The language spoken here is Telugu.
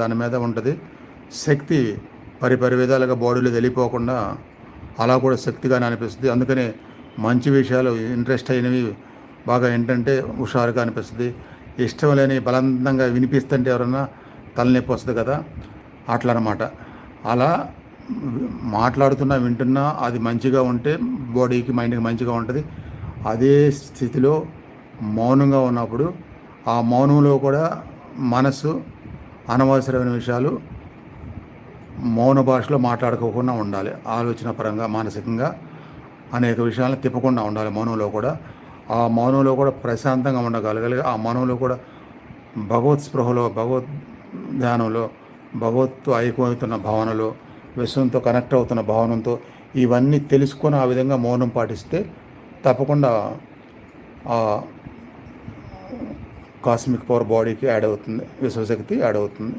దాని మీద ఉంటుంది. శక్తి పరిపరి విధాలుగా బాడీలో వెళ్ళిపోకుండా అలా కూడా శక్తిగానే అనిపిస్తుంది. అందుకనే మంచి విషయాలు ఇంట్రెస్ట్ అయినవి బాగా ఏంటంటే హుషారుగా అనిపిస్తుంది. ఇష్టం లేని బలవంతంగా వినిపిస్తుంటే ఎవరన్నా తలనొప్పి వస్తుంది కదా అట్లా అనమాట అలా మాట్లాడుతున్నా వింటున్నా అది మంచిగా ఉంటే బాడీకి మైండ్కి మంచిగా ఉంటుంది. అదే స్థితిలో మౌనంగా ఉన్నప్పుడు ఆ మౌనంలో కూడా మనసు అనవసరమైన విషయాలు మౌన భాషలో మాట్లాడుకోకుండా ఉండాలి. ఆలోచన పరంగా మానసికంగా అనేక విషయాలను తిప్పకుండా ఉండాలి మౌనంలో కూడా. ఆ మౌనంలో కూడా ప్రశాంతంగా ఉండగలగాలి. ఆ మౌనంలో కూడా భగవత్ స్పృహలో భగవత్ ధ్యానంలో భగవత్ అయిపోతున్న భావనలో విశ్వంతో కనెక్ట్ అవుతున్న భావనంతో ఇవన్నీ తెలుసుకొని ఆ విధంగా మౌనం పాటిస్తే తప్పకుండా ఆ కాస్మిక్ పవర్ బాడీకి యాడ్ అవుతుంది విశ్వశక్తి యాడ్ అవుతుంది.